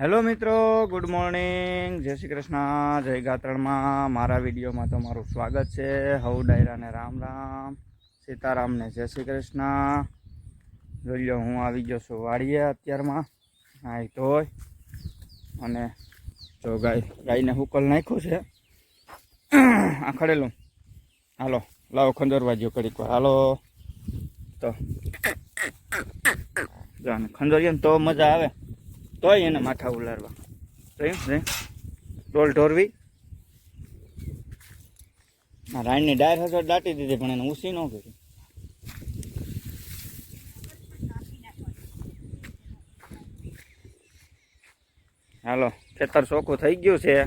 Hello મિત્રો, good morning. જય શ્રી કૃષ્ણ. જય ગાત્રણમાં મારા વિડીયોમાં તમારું સ્વાગત છે. હવ ડાયરાને રામ રામ. સીતારામને જય શ્રી કૃષ્ણ. જોઈ લો, હું આવી ગયો છું વાડીએ અત્યારમાં. નાહી ધોઈ. અને જો ગાય, ગાયને હુકલ નાખ્યું છે. આ ખડેલું હાલો, લાવો ખંજોરવા જો કડીક વાર. હાલો. તો. ખંજોરીએ તો મજા આવે. તોય એને માથા ઉલારવા. જોયું? ડોલ ઢોરવી. રાણની ડાયર હજર દાટી દીધી, પણ એને ઉસી ન કરી. હાલો, ખેતર ચોખ્ખું થઈ ગયું છે.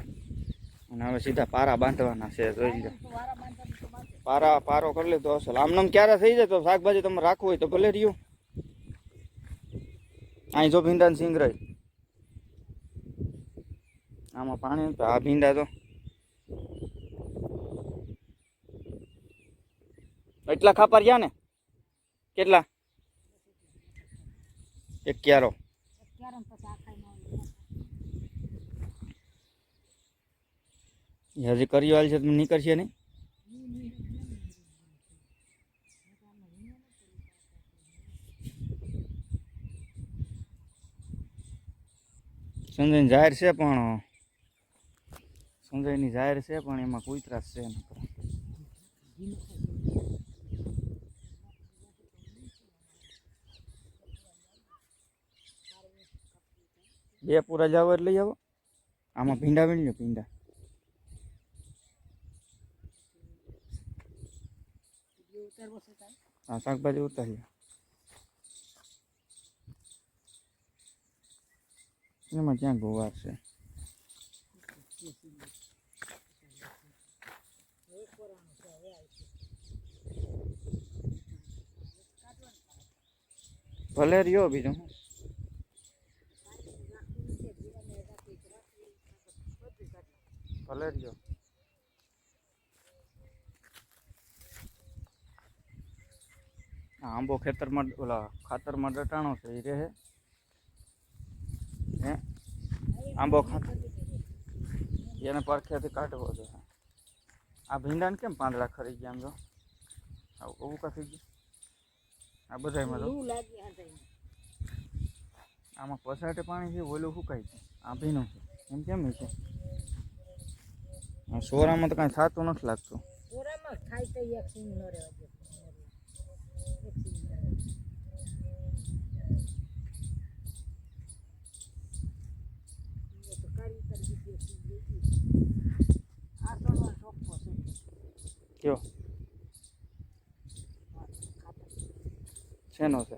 અને હવે સીધા પારા બાંધવાના છે, જોઈ લો. પારા, પારો કરી લીધો હશે. આમનામ ક્યારે થઈ જાય તો શાકભાજી તમે રાખવું હોય તો ભલે રહ્યું. અહીં જો ભીંડાન સિંગ રહી આમાં પાણી તો આ ભીંડા તો. એટલા ખાપા રહ્યા ને? કેટલા? એક ક્યારો હજી કરી વાળી છે તમે નીકળશે નહીં? સંજયની જાહેર છે પણ સંજયની જાહેર છે, પણ એમાં કોઈ ત્રાસ છે. બે પૂરા જાવ એટલે લઈ આવો. આમાં ભીંડા વીણજો ભીંડા. હા, શાકભાજી ઉતારી એમાં ક્યાં ગોવાર છે? ભલે રહ્યો બીજું શું. ભલે રહ્યો આ આંબો ખેતરમાં ઓલા ખાતરમાં દટાણો છે એ રહે હે આંબો ખાતર એને પરખેથી કાઢવો છે. આ ભીંડાને કેમ પાંદડા ખરી ગયા આમ જો? આવું કા થઈ ગયું? આ બધામાં તો આમાં પસાટે પાણી છે ઓલું સુકાય છે. આ ભીનું છે. એમ કેમ છે? સોરામાં તો કાંઈ થતું નથી લાગતું. કયો શેનો છે?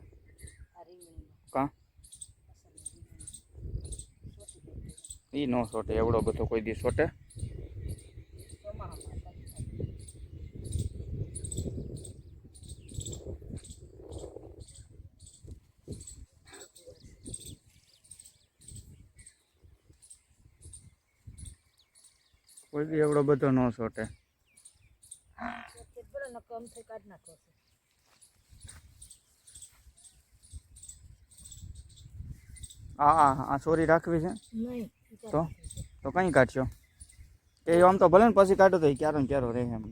કા? એ નો સોટે એવડો બધો કોઈ દી સોટે કોઈ બી એવડો બધો નો સોટે આ આ આ સોરી રાખવી છે. તો તો? કઈ કાઢશો? એ આમ તો ભલે ને પછી કાઢો તો ક્યારો ને ક્યારો રહે એમ.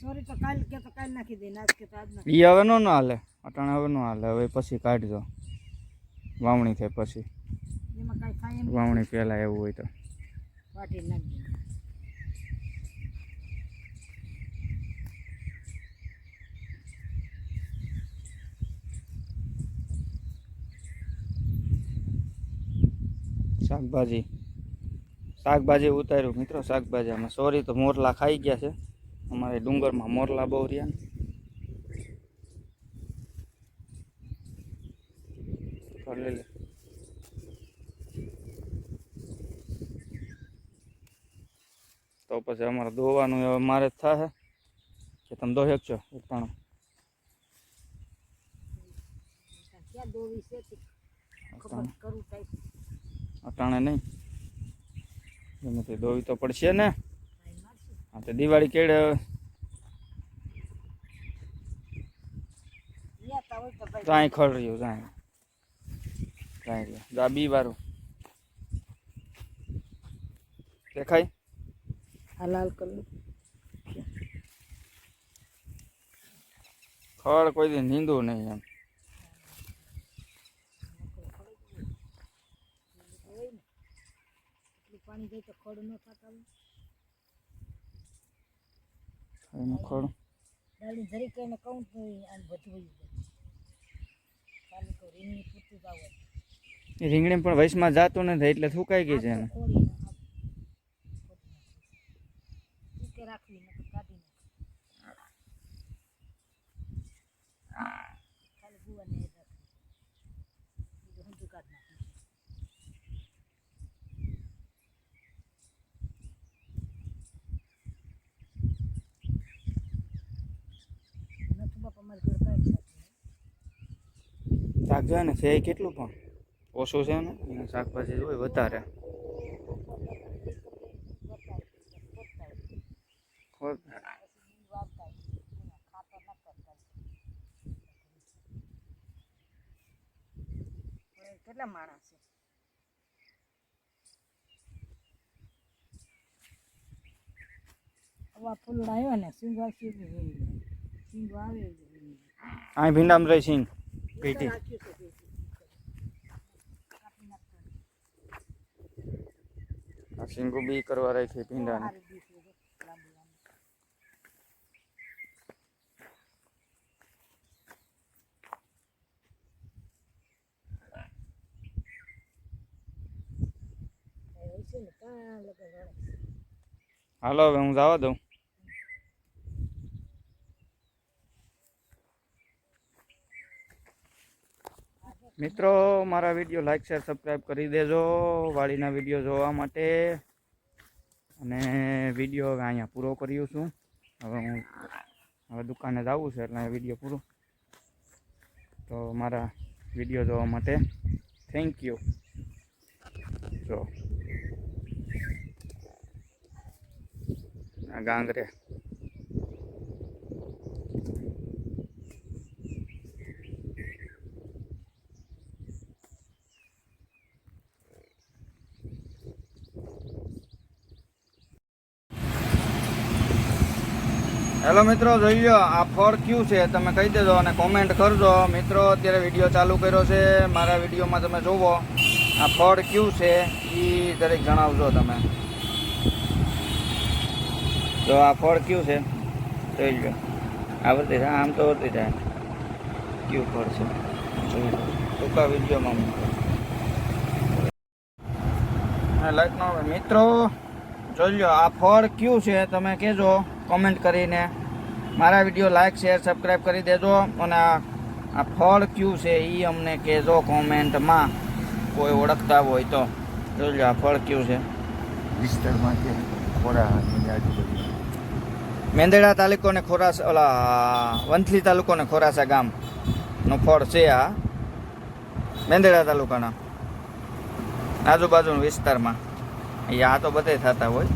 સોરી તો કાલ કે તો કાલ નાખી દે આજ કે તો આજ નાખી ઈ હવે નો ના હાલે. અટાણે હવે નો હાલે. હવે પછી કાઢજો. વાવણી થાય પછી. વાવણી પહેલા એવું હોય તો. વાટી નાખી શાકભાજી. શાકભાજી ઉતાર્યું. મિત્રો શાકભાજી અમે સોરી તો મોરલા ખાઈ ગયા છે. અમારે ડુંગરમાં મોરલા બહુ રહ્યા તો પછી અમારે ધોવાનું હવે મારે જ થાય કે તમે દોહે છો એક ક્યાં દોવી છે ખબર કરું ટાઈપ અટાણે નહીં. ગમે તે દોવી તો પડશે ને. હા તો દિવાળી કેળે અહીં ખડ રહ્યું જાય જાય રહ્યું. દા બી વાળું દેખાય? આ લાલ કલર. ખડ કોઈ દી નીંદું નહીં એમ એટલું પાણી જાય તો ખડ ન થતા હોય એનું ખડ દાડી જરી કઈને કહું તો આને બધું રીંગણી પણ વયસમાં જાતું નથી એટલે સુકાઈ ગઈ છે એને રાખવી નકર કાઢી નાખ ખાલી ગુવાને એ રાખવી બીજું હંધું કાઢ નાખવું નથી બાપા મારે ઘર કાઢી નાખ્યું શાક જોઈએ ને છે એ કેટલું પણ? ઓછું છે ને? એને શાકભાજી હોય વધારે. કેટલા માણસ છે? આવા ફૂલડા આવ્યા ને સિંગ સિંગ આવે અહીં ભીંડામાં રહી સિંગ પીટી આ સિંગુ બી કરવા રાખી ભીંડાને. હાલો હવે હું જવા દઉં. મિત્રો, મારા વીડિયો લાઈક શેર સબસ્ક્રાઈબ કરી દેજો. વાડીના વીડિયો જોવા માટે. અને વીડિયો હવે અહીંયા પૂરો કર્યું છું. હવે હું હવે દુકાને જવું છે એટલે વીડિયો પૂરો. તો મારા વીડિયો જોવા માટે થેન્ક યુ જો. ગાંગરે હેલો મિત્રો, જોઈ લો આ ફળ ક્યુ છે, તમે કહી દેજો અને કોમેન્ટ કરજો. મિત્રો, અત્યારે વીડિયો ચાલુ કર્યો છે, મારા વિડીયોમાં તમે જોવો. આ ફળ કયું છે એ દરેક જણાવજો તમે. તો આ ફળ કયું છે, જોઈ લો આવડતી થાય, આમ તો આવડતી જાય ક્યુ ફળ છે, જોઈ લો ટૂંકા વિડીયોમાં લાઈક નો મિત્રો, જોઈ લો આ ફળ કયું છે, તમે કહેજો. કોમેન્ટ કરીને મારા વીડિયો લાઇક શેર સબસ્ક્રાઈબ કરી દેજો અને આ ફળ ક્યુ છે એ અમને કહેજો કોમેન્ટમાં. કોઈ ઓળખતા હોય તો. જોઈ લો આ ફળ કયું છે? વિસ્તારમાં છે ખોરાની આજુબાજુ મેંદડા તાલુકો ને ખોરાસ ઓલા વંથલી તાલુકો ને ખોરાસા ગામ. નો ફળ છે આ. મેંદડા તાલુકાના. આજુબાજુના વિસ્તારમાં. અહીંયા આ તો બધે થતા હોય.